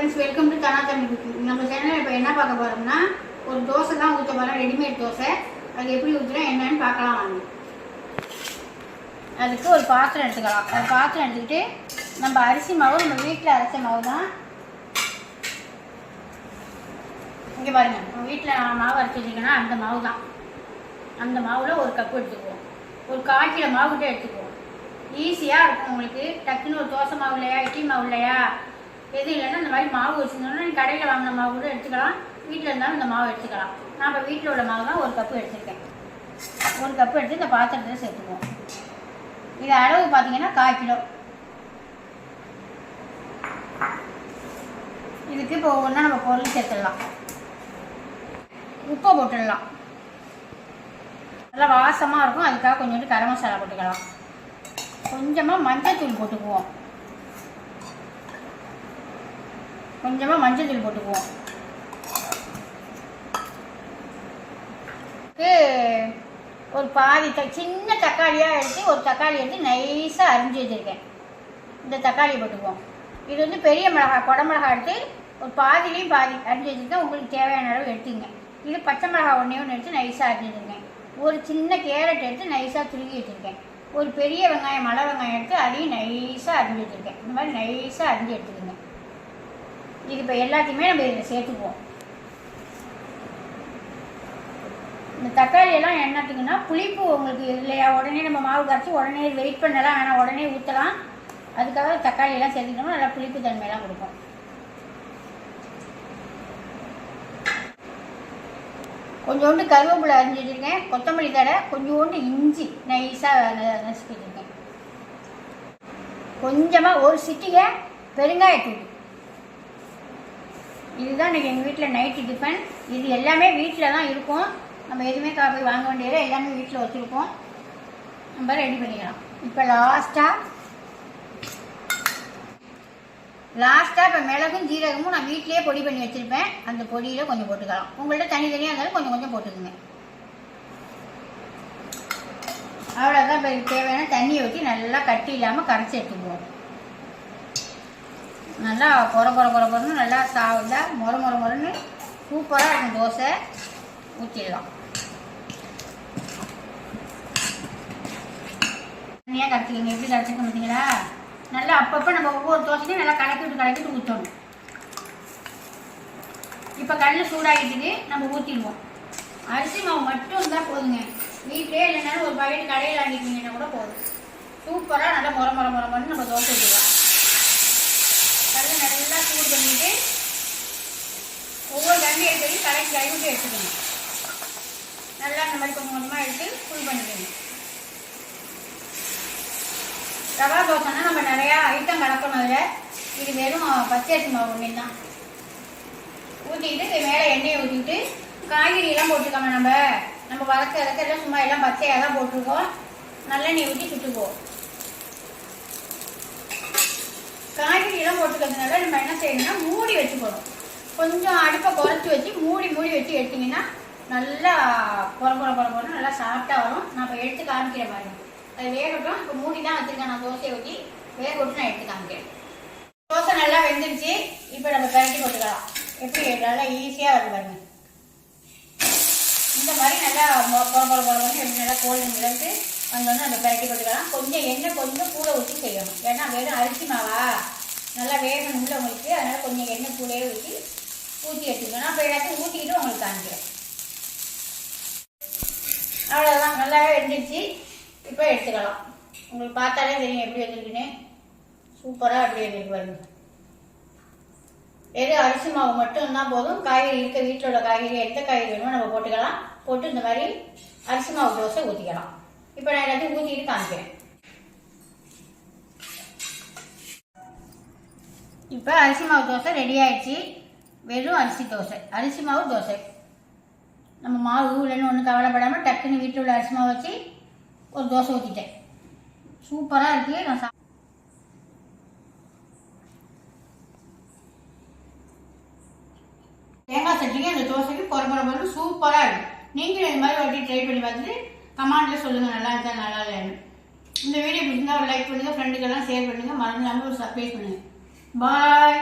Friends welcome to Dhana cooking நம்ம சேனலில் இப்போ என்ன பார்க்க போகிறோம்னா ஒரு தோசை தான் ஊற்ற போகிறோம் ரெடிமேட் தோசை. அது எப்படி ஊற்றுறோம் என்னன்னு பார்க்கலாம் வாங்க. அதுக்கு ஒரு பாத்திரம் எடுத்துக்கலாம். ஒரு பாத்திரம் எடுத்துக்கிட்டு நம்ம அரிசி மாவு நம்ம வீட்டில் அரைச்ச மாவு தான் இங்கே பாருங்க நம்ம வீட்டில் மாவு அரைச்சி வச்சிருக்கேன்னா அந்த மாவு தான் அந்த மாவில் ஒரு கப்பு எடுத்துக்குவோம். ஒரு கால் கிலோ மாவு கிட்ட எடுத்துக்குவோம். ஈஸியாக இருக்கும் உங்களுக்கு. டக்குன்னு ஒரு தோசை மாவு இல்லையா இட்லி மாவு இல்லையா எது இல்லைன்னா இந்த மாதிரி மாவு வச்சுருந்தோம்னா நீ கடையில் வாங்கின மாவு கூட எடுத்துக்கலாம். வீட்டில் இருந்தாலும் இந்த மாவு எடுத்துக்கலாம். நான் இப்போ வீட்டில் உள்ள மாவு தான் ஒரு கப்பு எடுத்துருக்கேன். ஒரு கப்பு எடுத்து இந்த பாத்திரத்தில் சேர்த்துக்குவோம். இது அளவு பார்த்தீங்கன்னா கால் கிலோ. இதுக்கு இப்போ ஒவ்வொன்றா நம்ம பொருள் சேர்த்துடலாம். உப்பை போட்டுடலாம். நல்லா வாசமாக இருக்கும். அதுக்காக கொஞ்சோண்டு கரம் மசாலா போட்டுக்கலாம். கொஞ்சமாக மஞ்சள் தூள் போட்டுக்குவோம். கொஞ்சமாக மஞ்சள் தூள் போட்டுக்குவோம். ஒரு பாதி த சின்ன தக்காளியாக எடுத்து ஒரு தக்காளி எடுத்து நைஸாக அரிஞ்சு வச்சுருக்கேன். இந்த தக்காளி போட்டுக்குவோம். இது வந்து பெரிய மிளகாய் குடமிளகாய் எடுத்து ஒரு பாதிலையும் பாதி அரிஞ்சு வச்சுருக்கேன் உங்களுக்கு தேவையான அளவு எடுத்துங்க இது பச்சை மிளகா ஒன்றே ஒன்று எடுத்து நைஸாக அரிஞ்சு வச்சுருக்கேன். ஒரு சின்ன கேரட் எடுத்து நைஸாக துருக்கி வச்சுருக்கேன். ஒரு பெரிய வெங்காயம் மலை வெங்காயம் எடுத்து அதையும் நைஸாக அரிஞ்சு வச்சுருக்கேன். இந்த மாதிரி நைஸாக அரிஞ்சு எடுத்துக்கோங்க. இது இப்போ எல்லாத்தையுமே நம்ம இதில் சேர்த்துக்குவோம் இந்த தக்காளி எல்லாம் என்னத்துக்குன்னா புளிப்பு உங்களுக்கு இல்லையா? உடனே நம்ம மாவு கரைச்சி உடனே வெயிட் பண்ணலாம் ஆனால் உடனே ஊற்றலாம் அதுக்காக தக்காளி எல்லாம் சேர்த்துக்கிட்டோம்னா நல்லா புளிப்பு தன்மையெல்லாம் கொடுக்கும். கொஞ்சோண்டு கருவேப்பிலை அரிஞ்சு வச்சுருக்கேன். கொத்தமல்லி தடை கொஞ்சோண்டு இஞ்சி நைஸாக நசுக்கி வச்சுருக்கேன் கொஞ்சமாக ஒரு சிட்டிகை பெருங்காயத்தூள். இதுதான் இன்றைக்கி எங்கள் வீட்டில் நைட்டு டிஃபன் இது எல்லாமே வீட்டில் தான் இருக்கும். நம்ம எதுவுமே கா போய் வாங்க வேண்டியது எல்லாமே வீட்டில் வச்சுருக்கோம் நம்ம ரெடி பண்ணிக்கலாம். இப்போ லாஸ்ட்டாக லாஸ்ட்டாக இப்போ மிளகும் ஜீரகமும் நான் வீட்டிலேயே பொடி பண்ணி வச்சுருப்பேன். அந்த பொடியில் கொஞ்சம் போட்டுக்கலாம். உங்கள்கிட்ட தனித்தனியாக இருந்தாலும் கொஞ்சம் கொஞ்சம் போட்டுக்குங்க. அவ்வளோதான் இப்போ தேவையான தண்ணியை ஊற்றி நல்லா கட்டி இல்லாமல் கரைச்சி எடுத்துக்குவோம். நல்லா பொற பொற பொற பொறன்னு நல்லா சாவிட்டா முற முற முறன்னு சூப்பராக இருக்கும் தோசை. ஊற்றிடலாம் தனியாக கரைச்சிக்கோங்க. எப்படி கரைச்சிக்க மாட்டீங்களா நல்லா அப்பப்போ நம்ம ஒவ்வொரு தோசையும் நல்லா கலக்கி விட்டு கலக்கி விட்டு ஊற்றணும் இப்போ கல் சூடாகிட்டுக்கு நம்ம ஊற்றிடுவோம் அரிசி மாவு மட்டும் இருந்தால் போதுங்க. வீட்டிலே இல்லைனாலும் ஒரு பாக்கெட் கடையில் வாங்கிட்டீங்கன்னா கூட போதும். சூப்பராக நல்லா முறை முறை முறை முறை நம்ம தோசை ஊற்றிடலாம் எடுத்து கடைக்கு எடுத்துக்கணும் நல்லா இந்த மாதிரி கொஞ்சம் கொஞ்சமாக எடுத்து ஃபுல் பண்ணிக்கணும். ரவா தோசைன்னா நம்ம நிறையா ஐட்டம் கலக்கணும் அதில். இது வெறும் பச்சரிசி மாவு ஒன்று தான் ஊற்றிக்கிட்டு இது மேலே எண்ணெயை ஊற்றிக்கிட்டு காய்கறியெல்லாம் போட்டுக்கோங்க நம்ம. நம்ம வளர்க்க வதக்க எல்லாம் சும்மா எல்லாம் பச்சையாக தான் போட்டிருக்கோம். நல்லெண்ணெய் ஊற்றி சுட்டுக்குவோம். காய்கறியெல்லாம் போட்டுக்கிறதுனால நம்ம என்ன செய்யணும்னா மூடி வச்சுக்கணும். கொஞ்சம் அடுப்பை குறைச்சி வச்சு மூடி மூடி வச்சு எடுத்தீங்கன்னா நல்லா பொற பொற நல்லா சாஃப்டாக வரும். நான் இப்போ எடுத்து காமிக்கிற மாதிரி அது வேகட்டும். இப்போ மூடி தான் வச்சுருக்கேன். நான் தோசையை ஊற்றி வேக விட்டு நான் எடுத்து காமிக்கிறேன். தோசை நல்லா வெந்துருச்சு. இப்போ நம்ம பரட்டி போட்டுக்கலாம். எப்படி? நல்லா ஈஸியாக வருது பாருங்க. இந்த மாதிரி நல்லா பொற பொற எப்படி நல்லா கோல்டு மிளகு வந்து நம்ம பரட்டி போட்டுக்கலாம். கொஞ்சம் எண்ணெய் கொஞ்சம் கூட ஊற்றி செய்யணும். ஏன்னா வெறும் அரிசி மாவா? நல்லா வேகணும்ல உங்களுக்கு. அதனால் கொஞ்சம் எண்ணெய் கூடயே ஊற்றி ஊற்றி எடுத்துக்கணும். நான் இப்போ எல்லாத்தையும் ஊற்றிக்கிட்டு உங்களுக்கு காமிக்கிறேன். அவ்வளோதான் நல்லாவே வெந்துருச்சு. இப்போ எடுத்துக்கலாம். உங்களுக்கு பார்த்தாலே தெரியும் எப்படி வந்துருக்குன்னு. சூப்பராக அப்படி வந்துருக்கு பாருங்க. வெறும் அரிசி மாவு மட்டும் இருந்தால் போதும். காய்கறி இருக்க வீட்டில் உள்ள காய்கறி எந்த காய்கறி வேணுமோ நம்ம போட்டுக்கலாம். போட்டு இந்த மாதிரி அரிசி மாவு தோசை ஊற்றிக்கலாம் இப்போ நான் எல்லாத்தையும் ஊற்றிட்டு காமிக்கிறேன். இப்போ அரிசி மாவு தோசை ரெடி ஆயிடுச்சு. வெறும் அரிசி தோசை. அரிசி மாவு தோசை. நம்ம மாவு இல்லைன்னு ஒன்றும் கவலைப்படாமல் டக்குன்னு வீட்டில் உள்ள அரிசி மாவு வச்சு ஒரு தோசை ஊற்றிட்டேன் சூப்பராக இருக்குது நான் சா தேங்காய் சட்னிக்கு அந்த தோசைக்கு பொற பொற சூப்பராக இருக்குது நீங்களும் இது மாதிரி வாட்டி ட்ரை பண்ணி பார்த்துட்டு கமெண்ட்டில் சொல்லுங்கள் நல்லா இருக்கா நல்லா இல்லைன்னு இந்த வீடியோ பிடிச்சிருந்தா ஒரு லைக் பண்ணுங்கள் ஃப்ரெண்டுக்கெல்லாம் ஷேர் பண்ணுங்கள் மறந்துடாமல் ஒரு சர்ப்ரைஸ் பண்ணுங்கள் பாய்